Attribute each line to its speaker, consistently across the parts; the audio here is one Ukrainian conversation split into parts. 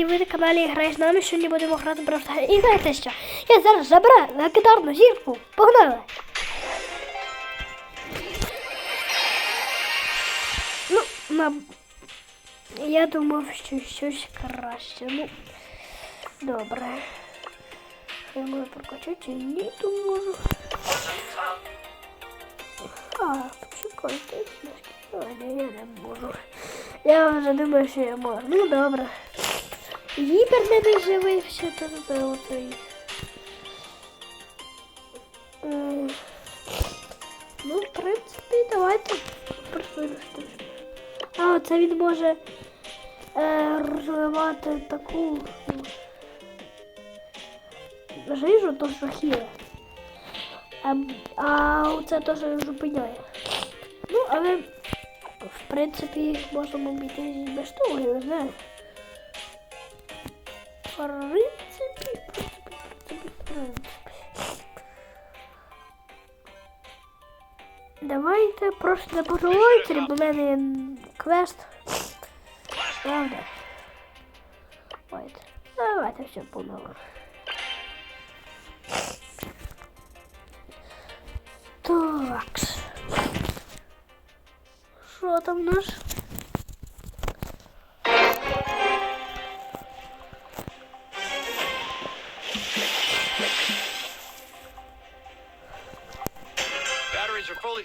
Speaker 1: І ви на каналі Грай з нами, сьогодні будемо грати Бравстар. І знаєте що? Я зараз заберу легендарну зірку. Погнали! Ну, на... я думав, що щось краще. Ну, добре. Я можу прокачати? Ні, то можу. А, почекайте. Я не можу. Я вже думаю, що я можу. Ну, добре. Гібер не доживився, то це оцей. Ну, в принципі, давайте просунути. А, це він може е, розвивати таку ну, жижу, то хіре. А, а оце теж зупиняє. Ну, але в принципі можемо обійти без того, я не знаю. В принципі, в принципі, в принципі, в принципі. Давайте просто не подумайте, бо в мене є квест. Правда? Давайте. Давайте все по-новому. Так. Що там у нас?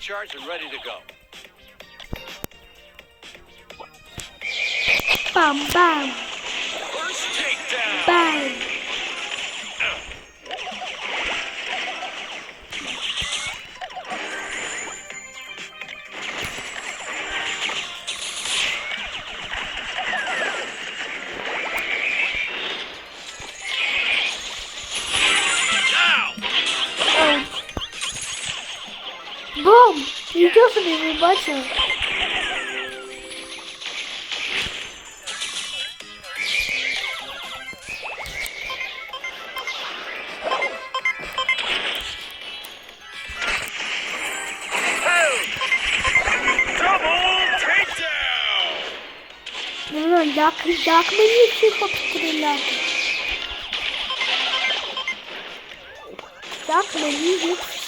Speaker 2: charged and ready to go. Bam,
Speaker 1: bam. Нічого собі не бачив.
Speaker 2: Double takedown.
Speaker 1: Не знаю, як, як мені всіх обстріляти? Як мені їх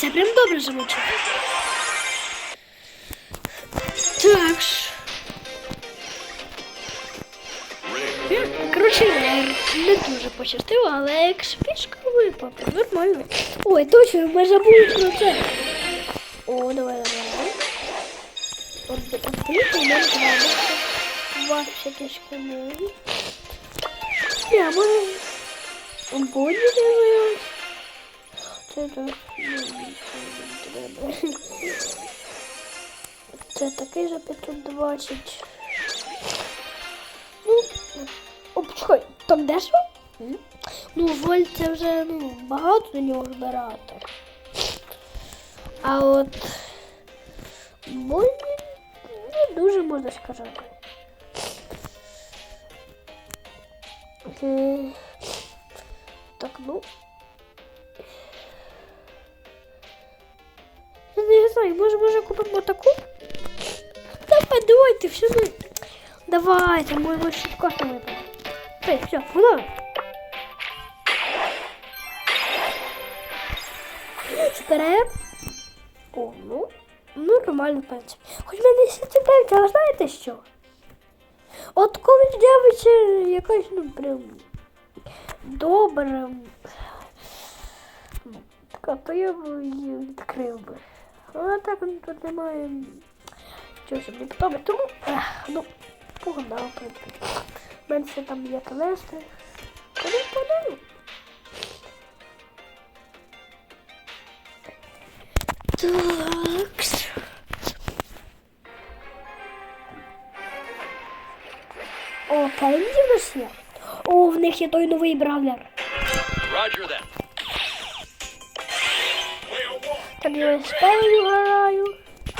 Speaker 1: це прям добре звучить. Так Коротше, не дуже пощастило, але експішка випав. Нормально. Ой, точно, ми забули про це. О, давай, давай, от, у мене. 20 тисяч камінь. Я можу... Дивилась. Це ну, треба. Це такий за 520. Ну, о, почекай, там дешево? Ну, вольт це вже ну, багато на нього збирати. А от боль не дуже можна сказати. Так, ну. Не знаю, може, може купимо таку? Давай, давайте, все. Давайте, мой мой шипкост випав. Все, все, воно. Зберем. О, ну, ну, нормально, в принципі. Хоч мене 79, але знаєте що? От коли з'явиться якась, ну, прям добра Так, то я б її так тут немає чогось мені подобається. Тому, ех, ну, погнав, в принципі. Ще там є колеса. Коли подаю. Так. О, Кенді в нас. О, в них є той новий бравлер.
Speaker 2: Roger that.
Speaker 1: Так я спею граю.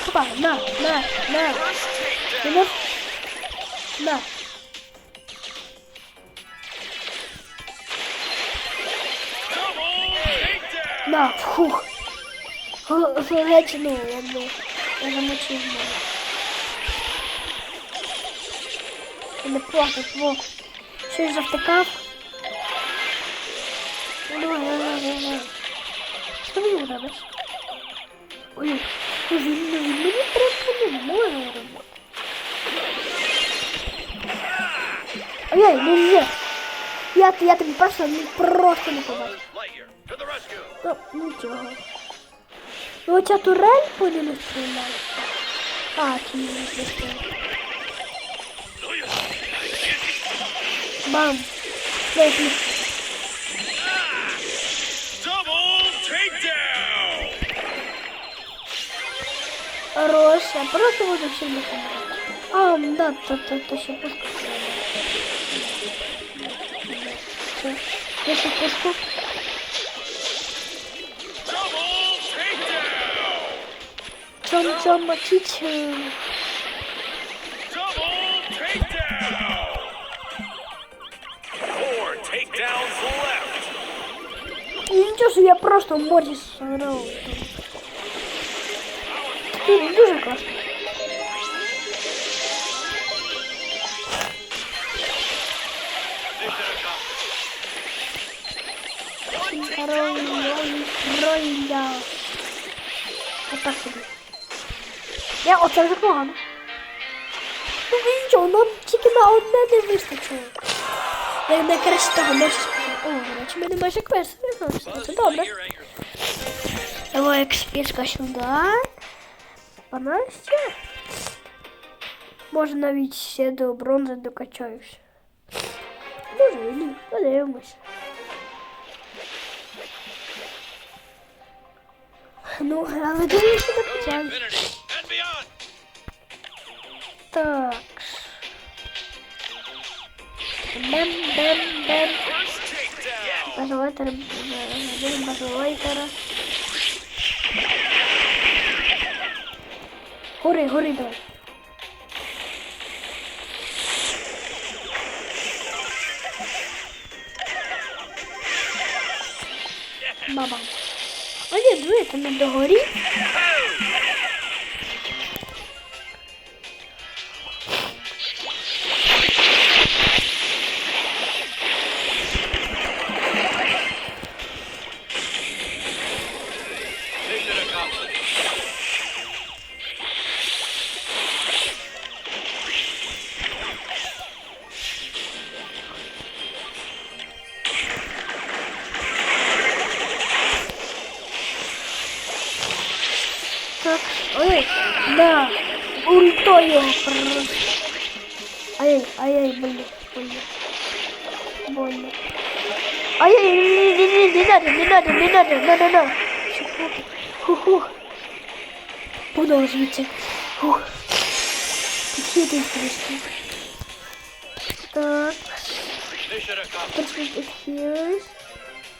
Speaker 1: Опа, на, на, на. Не- На. На, фух. Геть, ну, якби, я замочив мене. Не плакав, во. Щось завтикав. Ну, давай, давай, давай, давай. Що мені робиш? Ой, ну ну мені просто не може робити. Ой, ну ні. Я, я тобі просто, ну, просто не
Speaker 2: rescue.
Speaker 1: Ну, нічого. Ну, оця турель по ньому. А, чи не стріляє. Бам. Дай Хорош, я просто буду сильно помогать. А, да, то, то, то ще пушку. Все, я ще пушку.
Speaker 2: Double takedown.
Speaker 1: Чом, чом, мочить. е,
Speaker 2: Double takedown. Four takedowns left.
Speaker 1: І нічого, що я просто моді сорав. Він дуже класно. Рой, ройля. Отак собі. Я оце вже погано. Ну нічого, нам тільки на одне не вистачило. Я не краще того можу сказати. О, до речі, в мене майже квест. Не знаю, що це добре.
Speaker 2: Lightyear at your
Speaker 1: Давай експірка сюди. Вона ще. Може навіть ще до бронзи докачаюсь. Може і ні, подивимось. Ну, але думаю, що докачаюсь.
Speaker 2: infinity and beyond.
Speaker 1: Так. Бем-бем-бем.
Speaker 2: First takedown.
Speaker 1: Базовайтер, один базовайтера. Гори, гори, давай. Баба. Ні, диви, там догорі. Да, ультою просто. Ай, ай, ай, блин, больно. Больно. Ай, ай, не, не, не, не надо, не надо, не надо, на, на, на. Фу-фу. Продовжуйте. Фух. Какие ты интересные. Так, вот есть.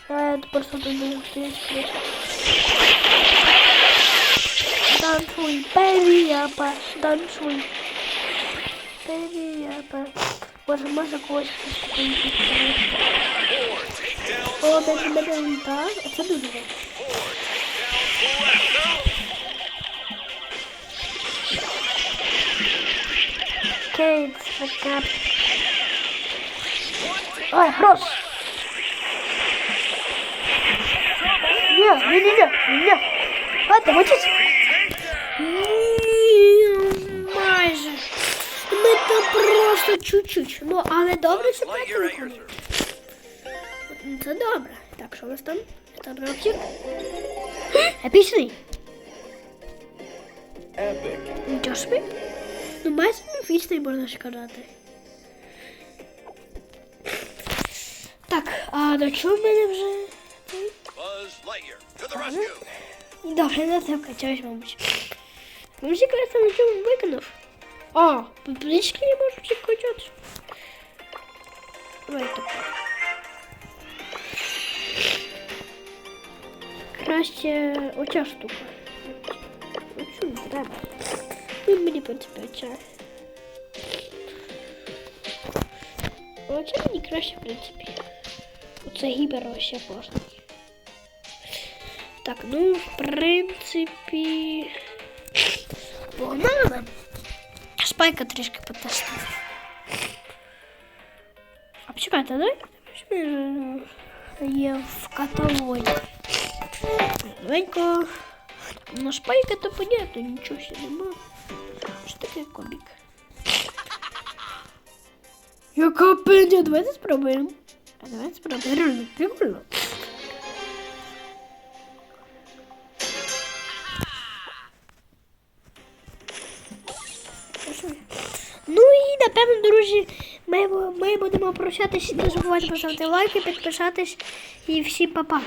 Speaker 1: А, это просто тут не стоит. Танцуй, япа, танцуй. Япа. Боже, може когось О, дайте мене ульта. А це дуже. Кейт, така. Ой, грош. Ні, ні, ні, ні, ні. Ладно, мочись. Майже. Ми там просто чуть-чуть. Ну, але добре,
Speaker 2: service.
Speaker 1: Це добре. Так, що у нас там? Тарапчик. Епічний. Нічого собі. Ну, майже міфічний можна сказати. Так, а до чого в мене вже? Добре, на це вкачаюсь, мабуть. Мабуть, якраз на чому виконав. А, публічки не можуть ще качатися. Давай так. Краще оця штука. Оцю не треба. Ну, мені принципі оця. Мені краще, в принципі. Оце гібер вообще класний. Так, ну, в принципі. Спайка трішки потестив. А почекайте, давай. Що е, є в каталогі? Новенько. Ну, спайка то понятно, нічого ще нема. Що таке комік? Яка пеня? Давайте спробуємо. А давайте спробуємо. Реально, прикольно. Напевно, друзі, ми, ми будемо прощатися. Не забувайте поставити лайки, підписатись і всі па-па.